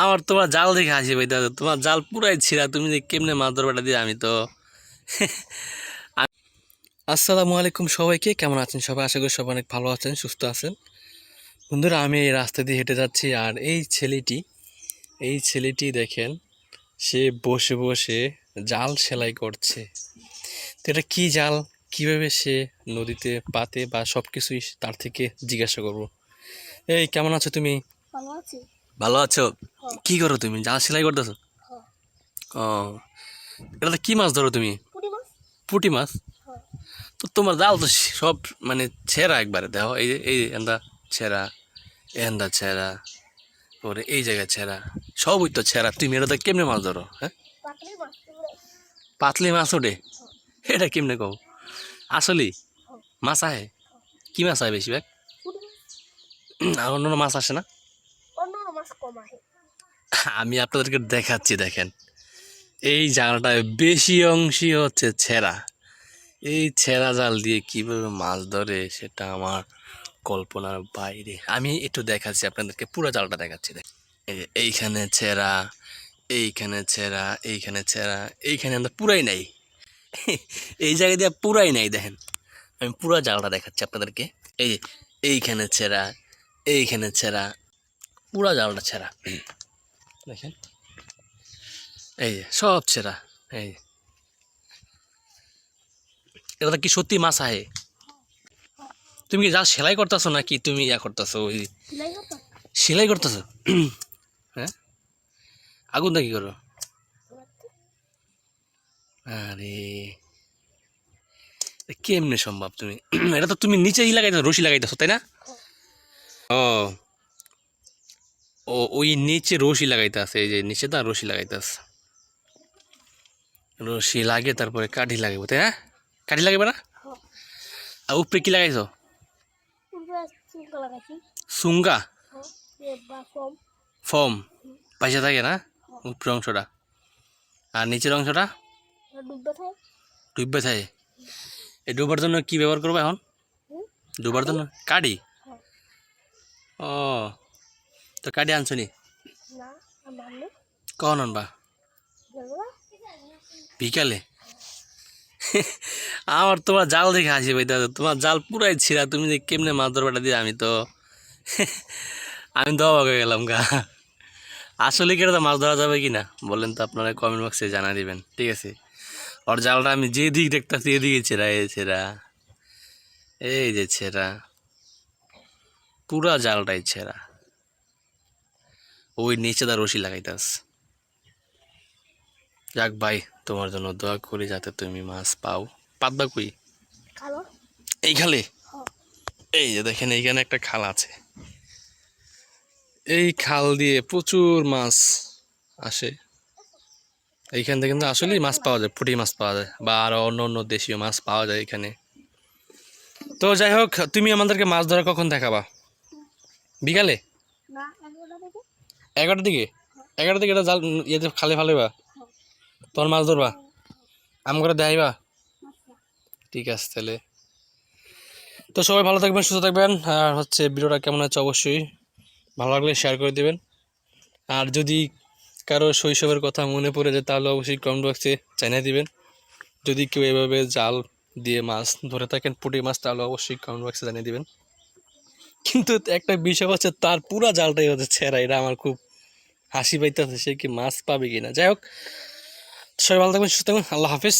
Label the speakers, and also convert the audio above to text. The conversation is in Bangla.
Speaker 1: আমার তোমার জাল দেখে হাসি ভাই দাদা তোমার জাল পুরাই ছিঁড়া, তুমি যে কেমনে মাছ ধরবাটা দিয়ে আমি তো। আসসালামু আলাইকুম সবাইকে, কেমন আছেন সবাই? আশা করি সবাই অনেক ভালো আছেন, সুস্থ আছেন। বন্ধুরা, আমি এই রাস্তা দিয়ে হেঁটে যাচ্ছি আর এই ছেলেটি এই ছেলেটি দেখেন, সে বসে বসে জাল সেলাই করছে। তো এটা কী জাল? কীভাবে সে নদীতে পাতে বা সব কিছুই তার থেকে জিজ্ঞাসা করব। এই, কেমন আছো তুমি?
Speaker 2: ভালো আছো?
Speaker 1: কি করো তুমি? জাল সেলাই করতেছো? ও এটা কি মাছ ধরো তুমি?
Speaker 2: পুঁটি মাছ।
Speaker 1: তো তোমার জাল তো সব মানে ছেঁড়া একবারে দেখো এই যে এই এন্দা ছেঁড়া এন্দা ছেঁড়া ওরে এই জায়গায় ছেঁড়া সবই তো ছেঁড়া। তুমি এটা তো কেমনে মাছ ধরো হ্যাঁ?
Speaker 2: পাতলি মাছ
Speaker 1: ওঠে? এটা কেমনে কও? আসলেই? মাছ আহে? কি মাছ আহে বেশিরভাগ? আর অন্য মাছ আসে না
Speaker 2: অন্য মাছ কম আহে
Speaker 1: আমি আপনাদেরকে দেখাচ্ছি, দেখেন। এই জালটায় বেশি অংশই হচ্ছে ছেঁড়া। এই ছেঁড়া জাল দিয়ে কীভাবে মাছ ধরে সেটা আমার কল্পনার বাইরে। আমি একটু দেখাচ্ছি আপনাদেরকে, পুরো জালটা দেখাচ্ছি দেখ এইখানে ছেঁড়া এইখানে ছেঁড়া এইখানে ছেঁড়া, এইখানে আমরা পুরাই নাই। এই জায়গা দিয়ে পুরাই নাই, দেখেন। আমি পুরো জালটা দেখাচ্ছি আপনাদেরকে। এই যে এইখানে ছেঁড়া এইখানে ছেঁড়া পুরা জালটা ছেঁড়া। দেখেন। এই যে সব ছেঁড়া। এই এটা কি সত্যি মাছ আহে? তুমি কি যা সেলাই করতেছো নাকি তুমি ইয়া করতেছো ওই
Speaker 2: সেলাই
Speaker 1: করতেছো? হ্যাঁ? আগুনটা কি করো? আরে কেমনে সম্ভব তুমি? এটা তো তুমি নিচেই লাগাইছো রশি লাগাইতেছো তাই না? ও। ও ওই নিচে রশি লাগাইতে আছে এই যে নিচে তো রশি লাগাইতে আছে। রশি লাগে তারপরে কাঠি লাগাইব তাই না? কাঠি লাগাইবে না? আর উপরে কি লাগাইছো? সুঙ্গা ফর্ম পয়সা থাকে না? উপরের অংশটা। আর নিচের অংশটা?
Speaker 2: ডুববে থাকে।
Speaker 1: এই ডুবার জন্য কি ব্যবহার করব এখন? ডুবার জন্য? কাঠি। ও তো কাঠি আনছো নি? কখন আনবা? বিকালে? আমার তোমার জাল দেখে হাসি ভাই দাদা তোমার জাল পুরাই ছিঁড়া তুমি যে কেমনে মাছ ধরবাটা দিয়ে আমি তো আমি তো অবাক হয়ে গেলাম গা। আসলে কি এটা মাছ ধরা যাবে কি না বলেন তো আপনারা কমেন্ট বক্সে জানা দিবেন ঠিক আছে? ওর জালটা আমি যে দিক দেখতেছি এদিকে ছেঁড়া এই ছেঁড়া। এই যে ছেঁড়া। পুরা জালটাই ছেঁড়া। ওই নিচে দা রশি লাগাইতাস। যাক ভাই তোমার জন্য দোয়া করি যাতে তুমি মাছ পাও। পাতবা কই? এই খালে?
Speaker 2: হ্যাঁ।
Speaker 1: এই যে দেখেন এইখানে একটা খাল আছে। এই খাল দিয়ে প্রচুর মাছ আসে। এইখান থেকে কিন্তু আসলেই মাছ পাওয়া যায় পুঁটি মাছ পাওয়া যায় বা আরও অন্য অন্য দেশীয় মাছ পাওয়া যায় এখানে। তো যাই হোক তুমি আমাদেরকে মাছ ধরা কখন দেখাবা? বিকালে? এগারোটার দিকে? এগারোটার দিকে এটা জাল, ইয়েতে খালে ফালেবা তোর মাছ ধরবা? আম করে দেখাইবা ঠিক আছে তাহলে। তো সবাই ভালো থাকবেন, সুস্থ থাকবেন। আর হচ্ছে ভিডিওটা কেমন হচ্ছে অবশ্যই ভালো লাগলে শেয়ার করে দেবেন। আর যদি কারও শৈশবের কথা মনে পড়ে যায়, তাহলে অবশ্যই কমেন্ট বক্সে জানিয়ে দিবেন। যদি কেউ এভাবে জাল দিয়ে মাছ ধরে থাকেন, পুঁটি মাছ, তাহলে অবশ্যই কমেন্ট বক্সে জানিয়ে দিবেন। কিন্তু একটা বিষয় হচ্ছে, তার পুরা জালটাই হচ্ছে ছেঁড়া, এটা আমার খুব হাসি পাইতেছে সে কি মাছ পাবে কিনা? যাই হোক, সবাই ভালো থাকবেন, সুস্থ থাকবেন, আল্লাহ হাফিজ।